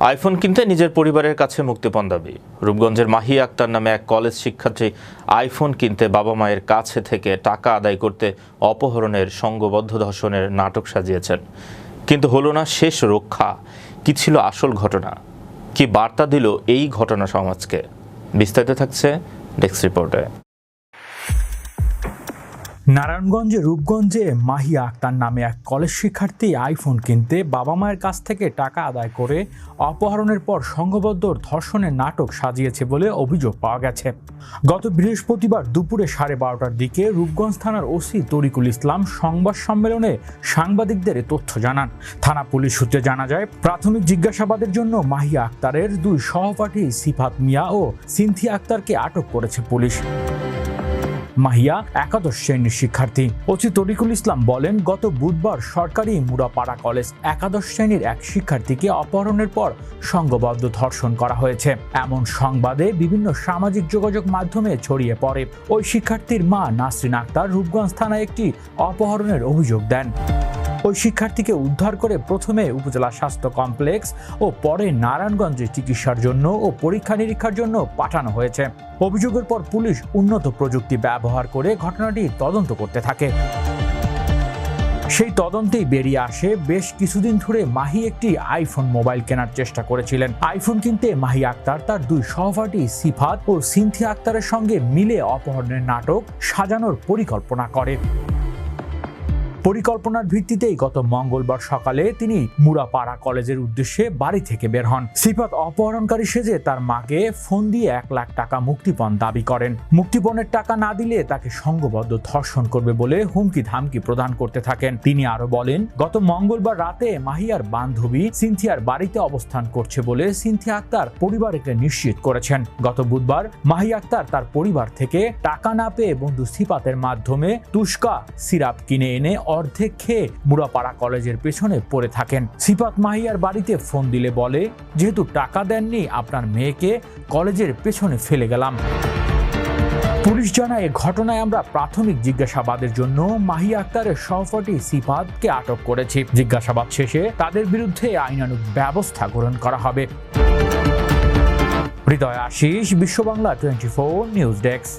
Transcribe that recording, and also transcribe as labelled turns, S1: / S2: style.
S1: IPhone কিনতে নিজের পরিবারের কাছে মুক্তিপণ দাবি। রূপগঞ্জের মাহি আক্তার নামে এক কলেজ শিক্ষার্থী আইফোন কিনতে বাবা মায়ের কাছে থেকে টাকা আদায় করতে অপহরণের সঙ্গবদ্ধ ধর্ষণের নাটক সাজিয়েছেন। কিন্তু হলো না শেষ রক্ষা। কি ছিল আসল ঘটনা? কি বার্তা দিল এই ঘটনা সমাজকে? বিস্তারিত থাকছে ডেস্ক রিপোর্টে।
S2: নারায়ণগঞ্জে, রূপগঞ্জে মাহিয়া আক্তার নামে এক কলেজ শিক্ষার্থী আইফোন কিনতে বাবা মায়ের কাছ থেকে টাকা আদায় করে অপহরণের পর সংঘবদ্ধ ধর্ষণের নাটক সাজিয়েছে বলে অভিযোগ পাওয়া গেছে। গত বৃহস্পতিবার দুপুরে সাড়ে বারোটার দিকে রূপগঞ্জ থানার ওসি তরিকুল ইসলাম সংবাদ সম্মেলনে সাংবাদিকদের তথ্য জানান। থানা পুলিশ সূত্রে জানা যায়, প্রাথমিক জিজ্ঞাসাবাদের জন্য মাহিয়া আক্তারের দুই সহপাঠী সিফাত মিয়া ও সিনথিয়া আক্তারকে আটক করেছে পুলিশ। মাহিয়া একাদশ শ্রেণির শিক্ষার্থী। ওসি তরিকুল ইসলাম বলেন, গত বুধবার সরকারি মুরাপাড়া কলেজ একাদশ শ্রেণির এক শিক্ষার্থীকে অপহরণের পর সংঘবদ্ধ ধর্ষণ করা হয়েছে। এমন সংবাদে বিভিন্ন সামাজিক যোগাযোগ মাধ্যমে ছড়িয়ে পড়ে। ওই শিক্ষার্থীর মা নাসরিন আক্তার রূপগঞ্জ থানায় একটি অপহরণের অভিযোগ দেন। ওই শিক্ষার্থীকে উদ্ধার করে প্রথমে উপজেলা স্বাস্থ্য কমপ্লেক্স ও পরে নারায়ণগঞ্জে চিকিৎসার জন্য ও পরীক্ষা নিরীক্ষার জন্য পাঠানো হয়েছে। অভিযোগের পর পুলিশ উন্নত প্রযুক্তি ব্যবহার করে ঘটনাটি তদন্ত করতে থাকে। সেই তদন্তেই বেরিয়ে আসে বেশ কিছুদিন ধরে মাহি একটি আইফোন মোবাইল কেনার চেষ্টা করেছিলেন। আইফোন কিনতে মাহি আক্তার তার দুই সহপাঠী সিফাত ও সিনথিয়া আক্তারের সঙ্গে মিলে অপহরণের নাটক সাজানোর পরিকল্পনা করে। পরিকল্পনার ভিত্তিতেই গত মঙ্গলবার সকালে তিনি মুরাপাড়া কলেজের উদ্দেশ্যে বাড়ি থেকে বের হন। সিফাত অপহরণকারী সেজে তার মাকে ফোন দিয়ে এক লাখ টাকা মুক্তিপণ দাবি করেন। মুক্তিপণের টাকা না দিলে তাকে সংঘবদ্ধ ধর্ষণ করবে বলে হুমকি ধামকি প্রদান করতে থাকেন। তিনি আরও বলেন, গত মঙ্গলবার রাতে মাহিয়ার বান্ধবী সিনথিয়ার বাড়িতে অবস্থান করছে বলে সিনথিয়া আক্তার পরিবারকে নিশ্চিত করেছেন। গত বুধবার মাহি আক্তার তার পরিবার থেকে টাকা না পেয়ে বন্ধু সিপাতের মাধ্যমে তুস্কা সিরাপ কিনে এনে অর্ধেক খেয়ে মুরাপাড়া কলেজের পেছনে পড়ে থাকেন। সিপাত মাহিয়ার বাড়িতে ফোন দিলে বলে, যেহেতু টাকা দেননি, আপনার মেয়েকে কলেজের পেছনে ফেলে গেলাম। পুলিশ জানায় ঘটনায় আমরা প্রাথমিক জিজ্ঞাসাবাদের জন্য মাহি আক্তারের সহপাঠী সিফাতকে আটক করেছি। জিজ্ঞাসাবাদ শেষে তাদের বিরুদ্ধে আইনানুগ ব্যবস্থা গ্রহণ করা হবে। Hridoy Ashis Biswa Bangla twenty four news desk.